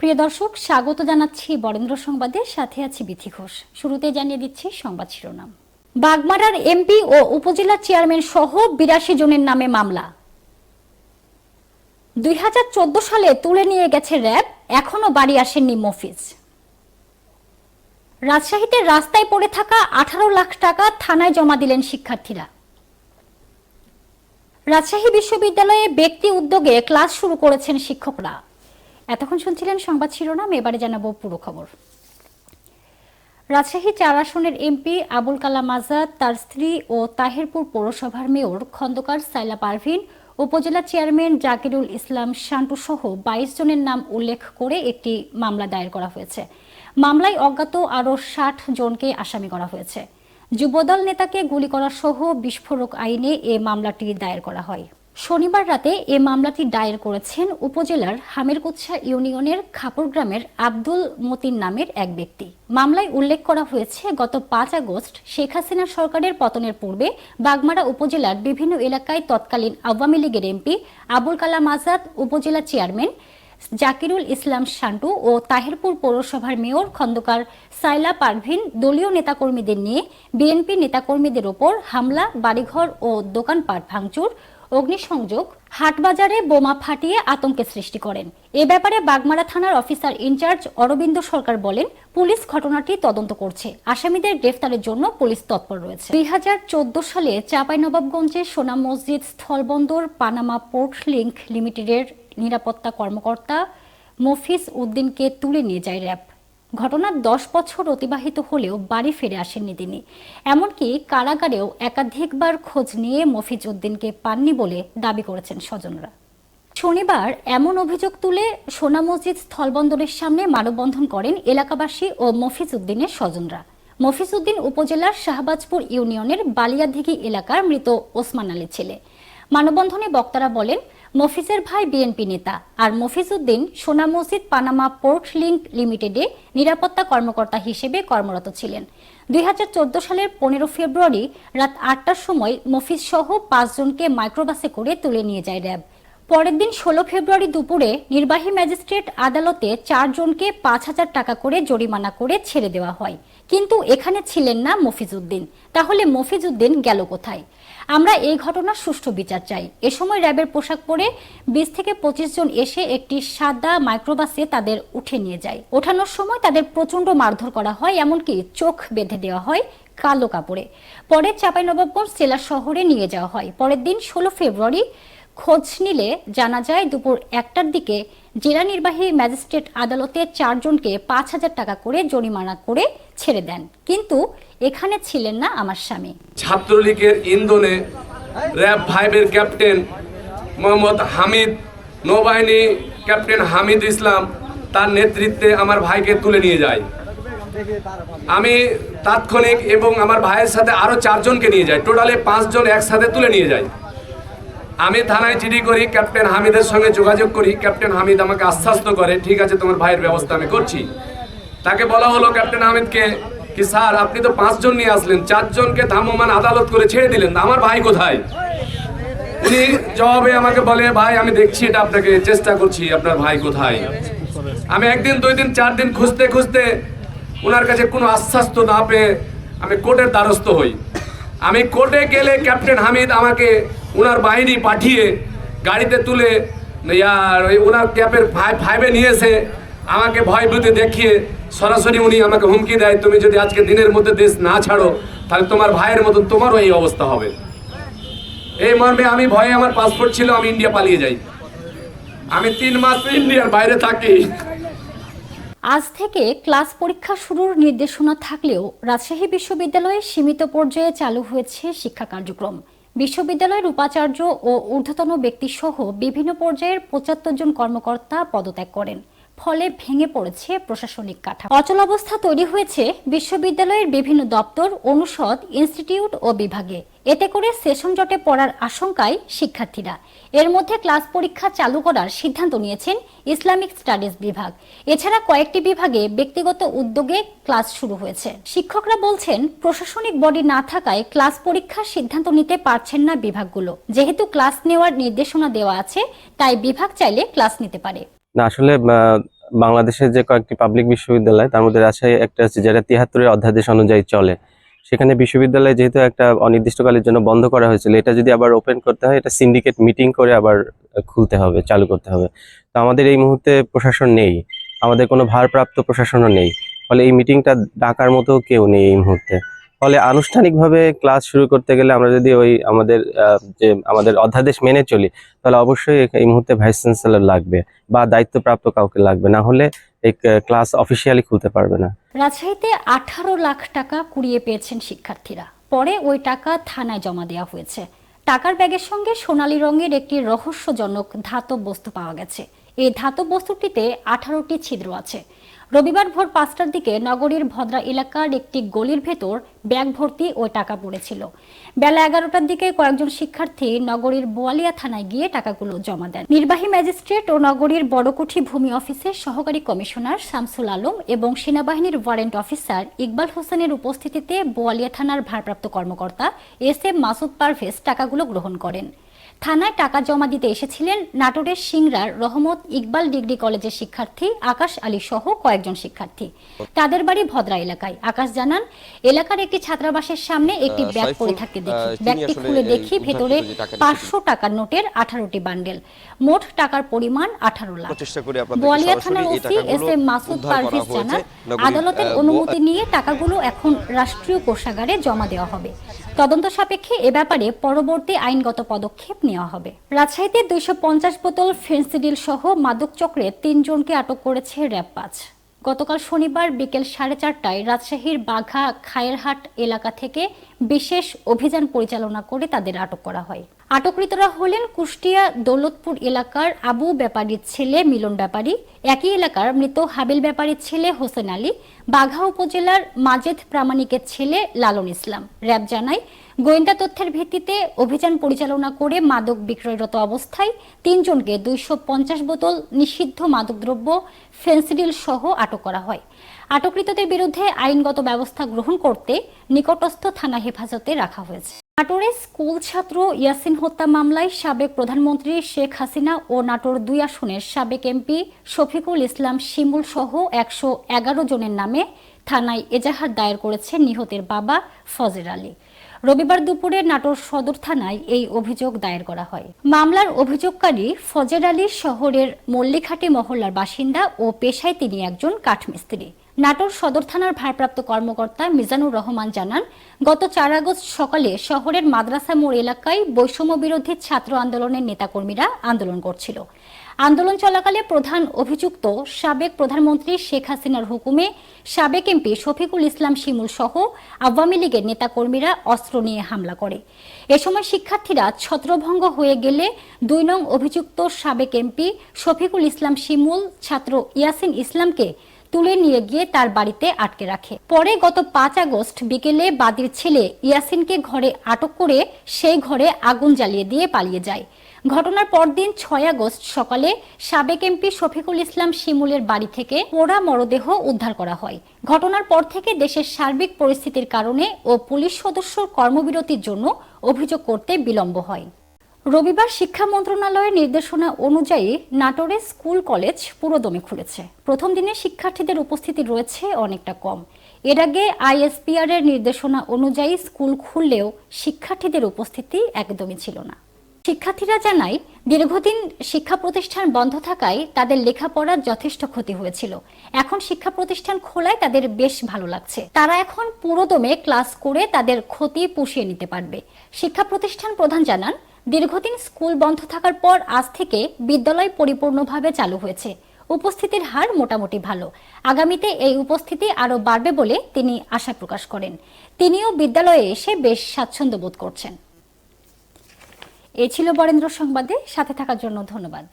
প্রিয় দর্শক, স্বাগত জানাচ্ছি বরেন্দ্র সংবাদের সাথে আছি বিথি ঘোষ। শুরুতে জানিয়ে দিচ্ছি সংবাদ শিরোনাম। বাগমারার এমপি ও উপজেলা চেয়ারম্যান সহ বিরাশি জনের নামে মামলা। দুই হাজার চোদ্দ সালে তুলে নিয়ে গেছে র্যাব, এখনও বাড়ি আসেননি মফিজ। রাজশাহীতে রাস্তায় পড়ে থাকা আঠারো লাখ টাকা থানায় জমা দিলেন শিক্ষার্থীরা। রাজশাহী বিশ্ববিদ্যালয়ে ব্যক্তি উদ্যোগে ক্লাস শুরু করেছেন শিক্ষকরা। এতক্ষণ শুনছিলেন সংবাদ শিরোনাম, এবারে জানাব পুরো খবর। রাজশাহী চার আসনের এমপি আবুল কালাম আজাদ, তার স্ত্রী ও তাহেরপুর পৌরসভার মেয়র খন্দকার সাইলা পারভিন, উপজেলা চেয়ারম্যান জাকিরুল ইসলাম শান্টু সহ বাইশ জনের নাম উল্লেখ করে একটি মামলা দায়ের করা হয়েছে। মামলায় অজ্ঞাত আরও ষাট জনকে আসামি করা হয়েছে। যুবদল নেতাকে গুলি করা সহ বিস্ফোরক আইনে এ মামলাটি দায়ের করা হয়। শনিবার রাতে এ মামলাটি দায়ের করেছেন উপজেলার হামিরকুচ্ছা ইউনিয়নের খাপুর গ্রামের আব্দুল মতিন নামের এক ব্যক্তি। মামলায় উল্লেখ করা হয়েছে, গত পাঁচ আগস্ট শেখ হাসিনা সরকারের পতনের পূর্বে বাগমারা উপজেলার বিভিন্ন এলাকায় তৎকালীন আওয়ামী লীগের এমপি আবুল কালাম আজাদ, উপজেলা চেয়ারম্যান জাকিরুল ইসলাম শান্টু ও তাহিরপুর পৌরসভার মেয়র খন্দকার সাইলা পারভিন দলীয় নেতাকর্মীদের নিয়ে বিএনপি নেতাকর্মীদের ওপর হামলা, বাড়িঘর ও দোকানপাট ভাঙচুর অগ্নিসংযোগ, হাটবাজারে বোমা ফাটিয়ে আতঙ্কের সৃষ্টি করেন। এ ব্যাপারে বাগমারা থানার অফিসার ইনচার্জ অরবিন্দ সরকার বলেন, পুলিশ ঘটনাটি তদন্ত করছে। আসামিদের গ্রেফতারের জন্য পুলিশ তৎপর রয়েছে। দুই হাজার চোদ্দ সালে চাঁপাইনবাবগঞ্জে সোনাম মসজিদ স্থলবন্দর, পানামা পোর্ট লিংক লিমিটেডের নিরাপত্তা কর্মকর্তা মফিজ উদ্দিনকে তুলে নিয়ে যায় র্যাব। ঘটনার দশ বছর অতিবাহিত হলেও বাড়ি ফিরে আসেননি তিনি। এমনকি কারাগারেও একাধিকবার খোঁজ নিয়ে মফিজ উদ্দিনকে পাননি বলে দাবি করেছেন স্বজনরা। শনিবার এমন অভিযোগ তুলে সোনা মসজিদ স্থলবন্দরের সামনে মানববন্ধন করেন এলাকাবাসী ও মফিজ উদ্দিনের স্বজনরা। মফিজ উদ্দিন উপজেলার শাহবাজপুর ইউনিয়নের বালিয়াদিঘি এলাকার মৃত ওসমান আলী ছেলে। মানববন্ধনে বক্তারা বলেন মফিজের ভাই বিএনপি নেতা আর মফিজ উদ্দিন সোনা মসজিদ পানামা পোর্ট লিংক লিমিটেডে নিরাপত্তা কর্মকর্তা হিসেবে কর্মরত ছিলেন। দুই হাজার চোদ্দ সালের পনেরো ফেব্রুয়ারি রাত আটটার সময় মফিজ সহ পাঁচজনকে মাইক্রোবাসে করে তুলে নিয়ে যায় র্যাব। পরের দিন ষোলো ফেব্রুয়ারি দুপুরে নির্বাহী ম্যাজিস্ট্রেট আদালতে চারজনকে পাঁচ হাজার টাকা করে জরিমানা করে ছেড়ে দেওয়া হয়। কিন্তু এখানে ছিলেন না মফিজউদ্দিন। তাহলে মফিজউদ্দিন গেল কোথায়? আমরা এই ঘটনার সুষ্ঠু বিচার চাই। এ সময় র্যাবের পোশাক পরে বিশ থেকে পঁচিশ জন এসে একটি সাদা মাইক্রোবাসে তাদের উঠে নিয়ে যায়। ওঠানোর সময় তাদের প্রচণ্ড মারধর করা হয়, এমনকি চোখ বেঁধে দেওয়া হয় কালো কাপড়ে। পরে চাঁপাইনবাবগঞ্জ জেলা শহরে নিয়ে যাওয়া হয়। পরের দিন ষোলো ফেব্রুয়ারি খোঁজ নিলে জানা যায় দুপুর একটার দিকে জেলা নির্বাহী ম্যাজিস্ট্রেট আদালতে চারজনকে পাঁচ হাজার টাকা করে জরিমানা করে ছেড়ে দেন। কিন্তু এখানে ছিলেন না আমার স্বামী। ছাত্রলীগের ইন্ধনে র্যাব ফাইভের ক্যাপ্টেন মোহাম্মদ হামিদ, নৌবাহিনী ক্যাপ্টেন হামিদ ইসলাম তার নেতৃত্বে আমার ভাইকে তুলে নিয়ে যায়। আমি তাৎক্ষণিক এবং আমার ভাইয়ের সাথে আরও চারজনকে নিয়ে যাই। টোটালে পাঁচজন একসাথে তুলে নিয়ে যাই। আমি থানায় চিঠি করি, ক্যাপ্টেন হামিদের সঙ্গে যোগাযোগ করি। ক্যাপ্টেন হামিদ আমাকে আশ্বাস্ত করে, ঠিক আছে, তোমার ভাইয়ের ব্যবস্থা আমি করছি। তাকে বলা হলো, ক্যাপ্টেন হামিদকে, কি স্যার, আপনি তো পাঁচজন নিয়ে আসলেন, চারজনকে ধামমান আদালত করে ছেড়ে দিলেন, আমার ভাই কোথায়? উনি জবাবে আমাকে বলে, ভাই, আমি দেখছি এটা আপনাকে, চেষ্টা করছি, আপনার ভাই কোথায়? আমি একদিন, দুই দিন, চার দিন খুঁজতে খুঁজতে ওনার কাছে কোনো আশ্বাস তো না পেয়ে আমি কোর্টের দ্বারস্থ হই। আমি কোর্টে গেলে ক্যাপ্টেন হামিদ আমাকে ওনার বাহিনী পাঠিয়ে গাড়িতে তুলে ওনার ক্যাপের ফাইভ নিয়ে এসে আমাকে ভয় ভীতি দেখিয়ে সরাসরি উনি আমাকে হুমকি দেয়, তুমি যদি আজকে দিনের মধ্যে দেশ না ছাড়ো, তাহলে তোমার ভাইয়ের মতন তোমারও এই অবস্থা হবে। এই মর্মে আমি ভয়ে আমার পাসপোর্ট ছিল, আমি ইন্ডিয়া পালিয়ে যাই। আমি তিন মাস ইন্ডিয়ার বাইরে থাকি। আজ থেকে ক্লাস পরীক্ষা শুরুর নির্দেশনা থাকলেও রাজশাহী বিশ্ববিদ্যালয়ে সীমিত পর্যায়ে চালু হয়েছে শিক্ষা কার্যক্রম। বিশ্ববিদ্যালয়ের উপাচার্য ও ঊর্ধ্বতন ব্যক্তিসহ বিভিন্ন পর্যায়ের পঁচাত্তর জন কর্মকর্তা পদত্যাগ করেন। ফলে ভেঙে পড়েছে প্রশাসনিক কাঠামো। অচলাবস্থা তৈরি হয়েছে বিশ্ববিদ্যালয়ের বিভিন্ন দপ্তর, অনুষদ, ইনস্টিটিউট ও বিভাগে। এতে করে সেশন জটে পড়ার আশঙ্কায় শিক্ষার্থীরা। এর মধ্যে ক্লাস পরীক্ষা চালু করার সিদ্ধান্ত নিয়েছেন ইসলামিক স্টাডিজ বিভাগ। এছাড়া কয়েকটি বিভাগে ব্যক্তিগত উদ্যোগে ক্লাস শুরু হয়েছে। শিক্ষকরা বলছেন, প্রশাসনিক বডি না থাকায় ক্লাস পরীক্ষার সিদ্ধান্ত নিতে পারছেন না বিভাগগুলো। যেহেতু ক্লাস নেওয়ার নির্দেশনা দেওয়া আছে, তাই বিভাগ চাইলে ক্লাস নিতে পারে। না, আসলে বাংলাদেশের যে কয়েকটি পাবলিক বিশ্ববিদ্যালয়, তার মধ্যে রাজশাহী একটা আছে যেটা তিয়াত্তরের অধ্যাদেশ অনুযায়ী চলে। সেখানে বিশ্ববিদ্যালয় যেহেতু একটা অনির্দিষ্টকালের জন্য বন্ধ করা হয়েছিল, এটা যদি আবার ওপেন করতে হয়, এটা সিন্ডিকেট মিটিং করে আবার খুলতে হবে, চালু করতে হবে। তো আমাদের এই মুহূর্তে প্রশাসন নেই, আমাদের কোনো ভারপ্রাপ্ত প্রশাসনও নেই। ফলে এই মিটিংটা ডাকার মতো কেউ নেই এই মুহূর্তে। ফলে আনুষ্ঠানিকভাবে ক্লাস শুরু করতে গেলে আমরা যদি ওই আমাদের যে আমাদের অধ্যাদেশ মেনে চলি, তাহলে অবশ্যই এই মুহূর্তে ভাইস চ্যান্সেলর লাগবে বা দায়িত্বপ্রাপ্ত কাউকে লাগবে। না হলে এই ক্লাস অফিসিয়ালি খুলতে পারবে না। রাজশাহীতে আঠারো লাখ টাকা কুড়িয়ে পেয়েছেন শিক্ষার্থীরা। পরে ওই টাকা থানায় জমা দেওয়া হয়েছে। টাকার ব্যাগের সঙ্গে সোনালী রঙের একটি রহস্যজনক ধাতব বস্তু পাওয়া গেছে। এই ধাতব বস্তুটিতে আঠারোটি ছিদ্র আছে। রবিবার ভোর পাঁচটার দিকে নগরীর ভদ্রা এলাকার একটি গলির ভেতর ব্যাগ ভর্তি ও টাকা পড়েছিল। বেলা এগারোটার দিকে কয়েকজন শিক্ষার্থী নগরীর বোয়ালিয়া থানায় গিয়ে টাকাগুলো জমা দেন। নির্বাহী ম্যাজিস্ট্রেট ও নগরীর বড়কুঠি ভূমি অফিসের সহকারী কমিশনার শামসুল আলম এবং সেনাবাহিনীর ওয়ারেন্ট অফিসার ইকবাল হোসেনের উপস্থিতিতে বোয়ালিয়া থানার ভারপ্রাপ্ত কর্মকর্তা এস এম মাসুদ পারভেজ টাকাগুলো গ্রহণ করেন। থানায় টাকা জমা দিতে এসেছিলেন নাটোরের সিংড়ার রহমত ইকবাল ডিগ্রি কলেজের শিক্ষার্থী আকাশ আলী সহ কয়েকজন শিক্ষার্থী। তাদের বাড়ি ভদ্রা এলাকায়। আকাশ জানান এলাকার একটি ছাত্রাবাসের সামনে একটি ব্যাগ পড়ে থাকতে দেখি। ব্যাগটি খুলে দেখি ভেতরে পাঁচশো টাকার নোটের আঠারোটি বান্ডেল। মোট টাকার পরিমাণ আঠারো লাখ। বোয়ালিয়া থানার OC S M Masud Parvez জানান আদালতের অনুমতি নিয়ে টাকাগুলো এখন রাষ্ট্রীয় কোষাগারে জমা দেওয়া হবে। তদন্ত সাপেক্ষে এ ব্যাপারে পরবর্তী আইনগত পদক্ষেপ নেওয়া হবে। রাজশাহীতে দুইশো পঞ্চাশ বোতল ফেন্সিডিল সহ মাদক চক্রে তিনজনকে আটক করেছে র্যাব পাঁচ গতকাল শনিবার বিকেল সাড়ে চারটায় রাজশাহীর বাঘা খায়েরহাট এলাকা থেকে বিশেষ অভিযান পরিচালনা করে তাদের আটক করা হয়। আটককৃতরা হলেন কুষ্টিয়া দৌলতপুর এলাকার আবু ব্যাপারীর ছেলে, মিলন ব্যাপারী। একই এলাকার মৃত হাবিল ব্যাপারীর ছেলে হোসেন আলী। বাঘা উপজেলার মাজেদ প্রামাণিকের ছেলে লালন ইসলাম। র্যাব জানায়, গোয়েন্দা তথ্যের ভিত্তিতে অভিযান পরিচালনা করে মাদক বিক্রয়রত অবস্থায় তিনজনকে দুইশো পঞ্চাশ বোতল নিষিদ্ধ মাদকদ্রব্য ফেন্সিডিল সহ আটক করা হয়। আটককৃতদের বিরুদ্ধে আইনগত ব্যবস্থা গ্রহণ করতে নিকটস্থ থানা হেফাজতে রাখা হয়েছে। নাটোরে স্কুল ছাত্র ইয়াসিন হত্যা মামলায় সাবেক প্রধানমন্ত্রী শেখ হাসিনা ও নাটোর দুই আসনের সাবেক এমপি শফিকুল ইসলাম শিমুল সহ একশো এগারো জনের নামে থানায় এজাহার দায়ের করেছে নিহতের বাবা ফজের আলী। রবিবার দুপুরে নাটোর সদর থানায় এই অভিযোগ দায়ের করা হয়। মামলার অভিযোগকারী ফজের আলী শহরের মল্লিঘাটি মহল্লার বাসিন্দা ও পেশায় তিনি একজন কাঠমিস্ত্রি। নাটোর সদর থানার ভারপ্রাপ্ত কর্মকর্তা মিজানুর রহমান জানান, গত চার আগস্ট সকালে শহরের মাদ্রাসা মোড় এলাকায় বৈষম্য বিরোধী ছাত্র আন্দোলনের নেতাকর্মীরা আন্দোলন করছিল। আন্দোলন চলাকালে প্রধান অভিযুক্ত সাবেক প্রধানমন্ত্রী শেখ হাসিনার হুকুমে সাবেক এমপি শফিকুল ইসলাম শিমুল সহ আওয়ামী লীগের নেতাকর্মীরা অস্ত্র নিয়ে হামলা করে। এ সময় শিক্ষার্থীরা ছত্রভঙ্গ হয়ে গেলে দুই নং অভিযুক্ত সাবেক এমপি শফিকুল ইসলাম শিমুল, ছাত্র ইয়াসিন ইসলামকে তুলে নিয়ে গিয়ে তার বাড়িতে আটকে রাখে। পরে গত পাঁচ আগস্ট বিকেলে বাদির ছেলে ইয়াসিনকে ঘরে আটক করে সেই ঘরে আগুন জ্বালিয়ে দিয়ে পালিয়ে যায়। ঘটনার পরদিন ছয় আগস্ট সকালে সাবেক এমপি শফিকুল ইসলাম শিমুলের বাড়ি থেকে পোড়া মরদেহ উদ্ধার করা হয়। ঘটনার পর থেকে দেশের সার্বিক পরিস্থিতির কারণে ও পুলিশ সদস্যর কর্মবিরতির জন্য অভিযোগ করতে বিলম্ব হয়। রবিবার শিক্ষা মন্ত্রণালয়ের নির্দেশনা অনুযায়ী নাটোরে স্কুল, কলেজ, পুরোদমে খুলেছে। প্রথম দিনে শিক্ষার্থীদের উপস্থিতি রয়েছে অনেকটা কম। এর আগে আইএসপিআর এর নির্দেশনা অনুযায়ী স্কুল খুললেও শিক্ষার্থীদের উপস্থিতি একদমই ছিল না। শিক্ষার্থীরা জানায়, দীর্ঘদিন শিক্ষা প্রতিষ্ঠান বন্ধ থাকায় তাদের লেখাপড়ার যথেষ্ট ক্ষতি হয়েছিল। এখন শিক্ষা প্রতিষ্ঠান খোলায় তাদের বেশ ভালো লাগছে। তারা এখন পুরোদমে ক্লাস করে তাদের ক্ষতি পুষিয়ে নিতে পারবে। শিক্ষা প্রতিষ্ঠান প্রধান জানান দীর্ঘদিন স্কুল বন্ধ থাকার পর আজ থেকে বিদ্যালয় পরিপূর্ণভাবে চালু হয়েছে। উপস্থিতির হার মোটামুটি ভালো। আগামীতে এই উপস্থিতি আরও বাড়বে বলে তিনি আশা প্রকাশ করেন। তিনিও বিদ্যালয়ে এসে বেশ স্বাচ্ছন্দ্য বোধ করছেন। এ ছিল বরেন্দ্র সংবাদে। সাথে থাকার জন্য ধন্যবাদ।